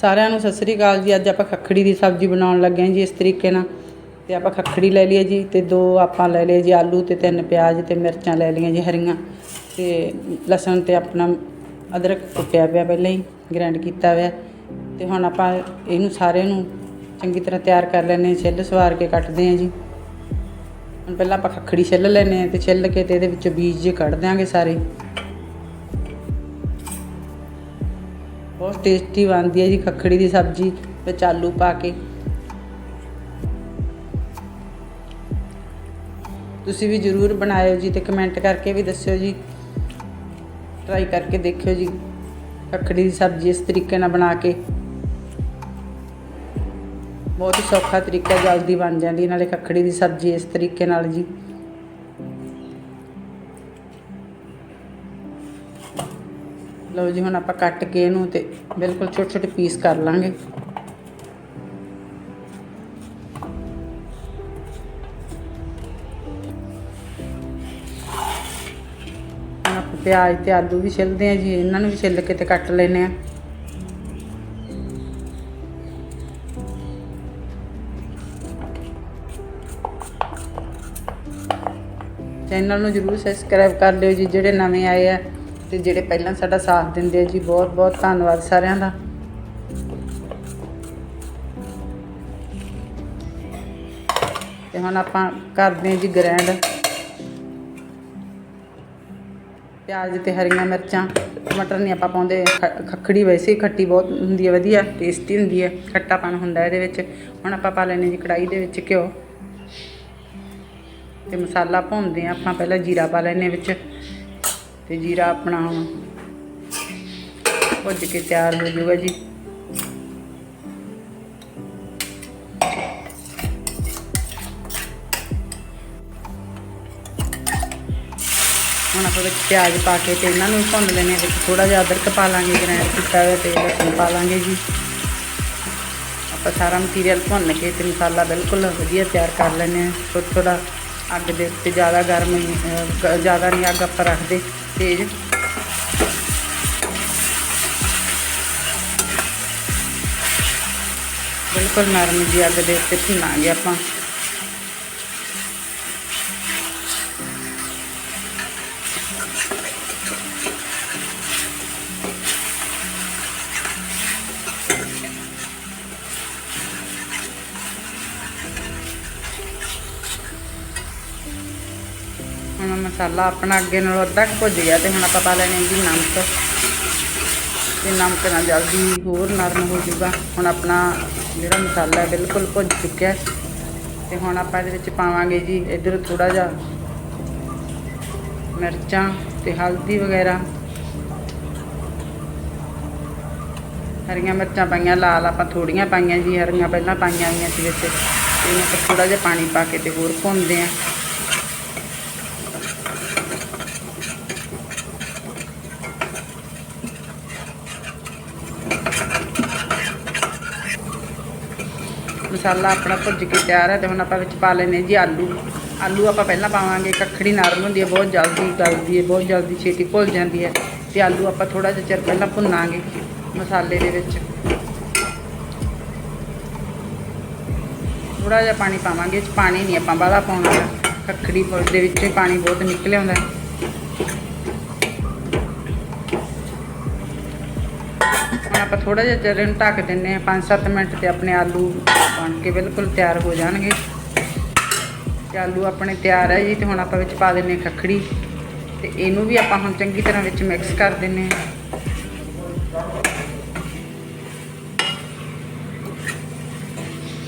ਸਾਰਿਆਂ ਨੂੰ ਸਤਿ ਸ੍ਰੀ ਅਕਾਲ ਜੀ। ਅੱਜ ਆਪਾਂ ਖੱਖੜੀ ਦੀ ਸਬਜ਼ੀ ਬਣਾਉਣ ਲੱਗੇ ਹਾਂ ਜੀ ਇਸ ਤਰੀਕੇ ਨਾਲ। ਤੇ ਆਪਾਂ ਖੱਖੜੀ ਲੈ ਲਈ ਜੀ ਤੇ ਦੋ ਆਪਾਂ ਲੈ ਲਏ ਜੀ ਆਲੂ ਤੇ ਤਿੰਨ ਪਿਆਜ਼ ਤੇ ਮਿਰਚਾਂ ਲੈ ਲਈਆਂ ਜੀ ਹਰੀਆਂ। ਤੇ ਲਸਣ ਤੇ ਆਪਣਾ ਅਦਰਕ ਕੁੱਟਿਆ ਪਿਆ ਪਹਿਲਾਂ ਹੀ ਗ੍ਰਾਈਂਡ ਕੀਤਾ ਹੋਇਆ। ਤੇ ਹੁਣ ਆਪਾਂ ਇਹਨੂੰ ਸਾਰੇ ਨੂੰ ਚੰਗੀ ਤਰ੍ਹਾਂ ਤਿਆਰ ਕਰ ਲੈਣੇ ਹਾਂ, ਛਿੱਲ ਸਵਾਰ ਕੇ ਕੱਟਦੇ ਹਾਂ ਜੀ। ਹੁਣ ਪਹਿਲਾਂ ਆਪਾਂ ਖੱਖੜੀ ਛਿੱਲ ਲੈਣੇ ਆ ਤੇ ਛਿੱਲ ਕੇ ਤੇ ਇਹਦੇ ਵਿੱਚੋਂ ਬੀਜ ਜੇ ਕੱਢ ਦਿਆਂਗੇ ਸਾਰੇ। ਬਹੁਤ ਟੇਸਟੀ ਬਣਦੀ ਹੈ ਜੀ, ਖੱਖੜੀ ਦੀ ਸਬਜ਼ੀ ਵਿੱਚ ਆਲੂ ਪਾ ਕੇ। ਤੁਸੀਂ ਵੀ ਜਰੂਰ ਬਣਾਇਓ ਜੀ ਤੇ ਕਮੈਂਟ ਕਰਕੇ ਵੀ ਦੱਸਿਓ ਜੀ। ਟਰਾਈ ਕਰਕੇ ਦੇਖਿਓ ਜੀ, ਖੱਖੜੀ ਦੀ ਸਬਜ਼ੀ ਇਸ ਤਰੀਕੇ ਨਾਲ ਬਣਾ ਕੇ। ਬਹੁਤ ਹੀ ਸੌਖਾ ਤਰੀਕਾ, ਜਲਦੀ ਬਣ ਜਾਂਦੀ ਨਾਲੇ ਖੱਖੜੀ ਦੀ ਸਬਜ਼ੀ ਇਸ ਤਰੀਕੇ ਨਾਲ ਜੀ। ਲਓ ਜੀ, ਹੁਣ ਆਪਾਂ ਕੱਟ ਕੇ ਇਹਨੂੰ ਤੇ ਬਿਲਕੁਲ ਛੋਟੇ ਛੋਟੇ ਪੀਸ ਕਰ ਲਾਂਗੇ। ਪਿਆਜ਼ ਤੇ ਆਲੂ ਵੀ ਛਿੱਲਦੇ ਆ ਜੀ, ਇਹਨਾਂ ਨੂੰ ਵੀ ਛਿੱਲ ਕੇ ਤੇ ਕੱਟ ਲੈਨੇ ਆ ਚੈਨਲ ਨੂੰ ਜਰੂਰ ਸਬਸਕ੍ਰਾਈਬ ਕਰ ਲਿਓ ਜੀ, ਜਿਹੜੇ ਨਵੇਂ ਆਏ ਆ। ਤੇ ਜਿਹੜੇ ਪਹਿਲਾਂ ਸਾਡਾ ਸਾਥ ਦਿੰਦੇ ਆ ਜੀ, ਬਹੁਤ ਬਹੁਤ ਧੰਨਵਾਦ ਸਾਰਿਆਂ ਦਾ। ਤੇ ਹੁਣ ਆਪਾਂ ਕਰਦੇ ਹਾਂ ਜੀ ਗ੍ਰੈਂਡ। ਪਿਆਜ਼ ਤੇ ਹਰੀਆਂ ਮਿਰਚਾਂ, ਟਮਾਟਰ ਨਹੀਂ ਆਪਾਂ ਪਾਉਂਦੇ। ਖ- ਖੱਖੜੀ ਵੈਸੇ ਹੀ ਖੱਟੀ ਬਹੁਤ ਹੁੰਦੀ ਹੈ, ਵਧੀਆ ਟੇਸਟੀ ਹੁੰਦੀ ਹੈ, ਖੱਟਾਪਨ ਹੁੰਦਾ ਇਹਦੇ ਵਿੱਚ। ਹੁਣ ਆਪਾਂ ਪਾ ਲੈਣੇ ਜੀ ਕੜਾਈ ਦੇ ਵਿੱਚ ਘਿਓ। ਤੇ ਮਸਾਲਾ ਭੁੰਨਦੇ ਆ ਆਪਾਂ, ਪਹਿਲਾਂ ਜੀਰਾ ਪਾ ਲੈਨੇ ਵਿੱਚ। ਤੇ ਜੀਰਾ ਆਪਣਾ ਹੁਣ ਭੁੱਜ ਕੇ ਤਿਆਰ ਹੋ ਜਾਊਗਾ ਜੀ। ਹੁਣ ਆਪਾਂ ਵਿੱਚ ਪਿਆਜ਼ ਪਾ ਕੇ ਤੇ ਇਹਨਾਂ ਨੂੰ ਭੁੰਨ ਲੈਣੇ ਵਿੱਚ ਥੋੜਾ ਜਿਹਾ ਅਦਰਕ ਪਾ ਲਾਂਗੇ ਗ੍ਰਾਈਂਡ ਕੀਤਾ ਹੋਇਆ ਤੇ ਲਸਣ ਪਾ ਲਾਂਗੇ ਜੀ। ਆਪਾਂ ਸਾਰਾ ਮਟੀਰੀਅਲ ਭੁੰਨ ਕੇ ਤੇ ਮਸਾਲਾ ਬਿਲਕੁਲ ਵਧੀਆ ਤਿਆਰ ਕਰ ਲੈਣੇ ਆ ਥੋੜਾ ਥੋੜਾ ਅੱਗ ਦੇ ਉੱਤੇ ਜ਼ਿਆਦਾ ਗਰਮ ਜ਼ਿਆਦਾ ਨਹੀਂ ਅੱਗ ਆਪਾਂ ਰੱਖਦੇ। ਤੇਜ਼ ਬਿਲਕੁਲ ਨਰਮ ਜੀ ਅੱਗ ਦੇ ਉੱਤੇ ਭੁੰਨਾਂਗੇ ਆਪਾਂ। ਮਸਾਲਾ ਆਪਣਾ ਅੱਗੇ ਨਾਲੋਂ ਅੱਧਾ ਕੁ ਭੁੱਜ ਗਿਆ ਤੇ ਹੁਣ ਆਪਾਂ ਪਾ ਲੈਣੇ ਜੀ ਨਮਕ। ਤੇ ਨਮਕ ਨਾਲ ਜਲਦੀ ਹੋਰ ਨਰਮ ਹੋ ਜਾਊਗਾ। ਹੁਣ ਆਪਣਾ ਜਿਹੜਾ ਮਸਾਲਾ ਹੈ ਬਿਲਕੁਲ ਭੁੱਜ ਚੁੱਕਿਆ ਹੈ। ਤੇ ਹੁਣ ਆਪਾਂ ਇਹਦੇ ਵਿੱਚ ਪਾਵਾਂਗੇ ਜੀ ਇਧਰ ਥੋੜਾ ਜਿਹਾ ਮਿਰਚਾਂ ਤੇ ਹਲਦੀ ਵਗੈਰਾ। ਹਰੀਆਂ ਮਿਰਚਾਂ ਪਾਈਆਂ, ਲਾਲ ਆਪਾਂ ਥੋੜੀਆਂ ਪਾਈਆਂ ਜੀ, ਹਰੀਆਂ ਪਹਿਲਾਂ ਪਾਈਆਂ ਹੋਈਆਂ ਸੀ ਵਿੱਚ। ਤੇ ਇਹਨੂੰ ਥੋੜਾ ਜਿਹਾ ਪਾਣੀ ਪਾ ਕੇ ਤੇ ਹੋਰ ਭੁੰਨਦੇ ਆਂ ਮਸਾਲਾ ਆਪਣਾ ਭੁੱਜ ਕੇ ਤਿਆਰ ਹੈ ਤੇ ਹੁਣ ਆਪਾਂ ਵਿੱਚ ਪਾ ਲੈਨੇ ਜੀ ਆਲੂ। ਆਲੂ ਆਪਾਂ ਪਹਿਲਾਂ ਪਾਵਾਂਗੇ, ਕੱਖੜੀ ਨਰਮ ਹੁੰਦੀ ਹੈ, ਬਹੁਤ ਜਲਦੀ ਗਲਦੀ ਹੈ, ਬਹੁਤ ਜਲਦੀ ਛੇਤੀ ਭੁੱਲ ਜਾਂਦੀ ਹੈ ਤੇ ਆਲੂ ਆਪਾਂ ਥੋੜਾ ਜਿਹਾ ਚਿਰ ਪਹਿਲਾਂ ਭੁੰਨਾਂਗੇ ਮਸਾਲੇ ਦੇ ਵਿੱਚ। ਥੋੜਾ ਜਿਹਾ ਪਾਣੀ ਪਾਵਾਂਗੇ, ਇਹ 'ਚ ਪਾਣੀ ਨਹੀਂ ਆਪਾਂ ਬਾਹਲਾ ਪਾਉਣਾ। ਗਾ। ਕੱਖੜੀ ਦੇ ਵਿੱਚ ਪਾਣੀ ਬਹੁਤ ਨਿਕਲ ਆਉਂਦਾ ਹੁਣ ਆਪਾਂ ਥੋੜਾ ਜਿਹਾ ਚਿਰ ਨੂੰ ਢੱਕ ਦਿੰਨੇ ਆ 5-7 ਮਿੰਟ ਤੇ ਆਪਣੇ ਆਲੂ ਬਣ ਕੇ ਬਿਲਕੁਲ ਤਿਆਰ ਹੋ ਜਾਣਗੇ। ਤੇ ਆਲੂ ਆਪਣੇ ਤਿਆਰ ਹੈ ਜੀ, ਤੇ ਹੁਣ ਆਪਾਂ ਵਿੱਚ ਪਾ ਦਿੰਨੇ ਆ ਖੱਖੜੀ। ਤੇ ਇਹਨੂੰ ਵੀ ਆਪਾਂ ਹੁਣ ਚੰਗੀ ਤਰ੍ਹਾਂ ਵਿੱਚ ਮਿਕਸ ਕਰ ਦਿੰਨੇ ਆ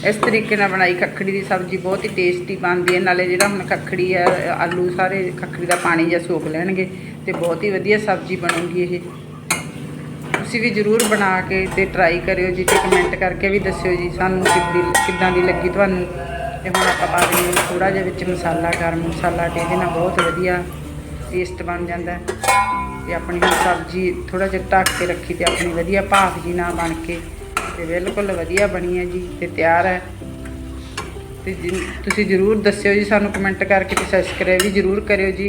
ਇਸ ਤਰੀਕੇ ਨਾਲ ਬਣਾਈ ਖੱਖੜੀ ਦੀ ਸਬਜ਼ੀ ਬਹੁਤ ਹੀ ਟੇਸਟੀ ਬਣਦੀ ਹੈ, ਨਾਲੇ ਜਿਹੜਾ ਹੁਣ ਖੱਖੜੀ ਹੈ, ਆਲੂ ਸਾਰੇ ਖੱਖੜੀ ਦਾ ਪਾਣੀ ਜਿਹਾ ਸੋਖ ਲੈਣਗੇ, ਤੇ ਬਹੁਤ ਹੀ ਵਧੀਆ ਸਬਜ਼ੀ ਬਣੂਗੀ ਇਹ। ਤੁਸੀਂ ਵੀ ਜਰੂਰ ਬਣਾ ਕੇ ਤੇ ਟਰਾਈ ਕਰਿਓ ਜੀ ਤੇ ਕਮੈਂਟ ਕਰਕੇ ਵੀ ਦੱਸਿਓ ਜੀ, ਸਾਨੂੰ ਕਿੱਦਾਂ ਕਿੱਦਾਂ ਦੀ ਲੱਗੀ ਤੁਹਾਨੂੰ। ਤੇ ਹੁਣ ਆਪਾਂ ਪਾ ਦਿੰਦੇ ਹਾਂ ਥੋੜਾ ਜਿਹਾ ਵਿੱਚ ਮਸਾਲਾ, ਗਰਮ ਮਸਾਲਾ, ਤੇ ਇਹਦੇ ਨਾਲ ਬਹੁਤ ਵਧੀਆ ਟੇਸਟ ਬਣ ਜਾਂਦਾ ਹੈ। ਤੇ ਆਪਣੀ ਸਬਜ਼ੀ ਥੋੜਾ ਜਿਹਾ ਢੱਕ ਕੇ ਰੱਖੀ ਤੇ ਆਪਣੀ ਵਧੀਆ ਭਾਫ ਜੀ ਨਾਲ ਬਣ ਕੇ, ਤੇ ਬਿਲਕੁਲ ਵਧੀਆ ਬਣੀ ਹੈ ਜੀ ਤੇ ਤਿਆਰ ਹੈ। ਤੇ ਜੀ- ਤੁਸੀਂ ਜਰੂਰ ਦੱਸਿਓ ਜੀ, ਸਾਨੂੰ ਕਮੈਂਟ ਕਰਕੇ ਤੇ ਸਬਸਕ੍ਰਾਈਬ ਵੀ ਜਰੂਰ ਕਰਿਓ ਜੀ।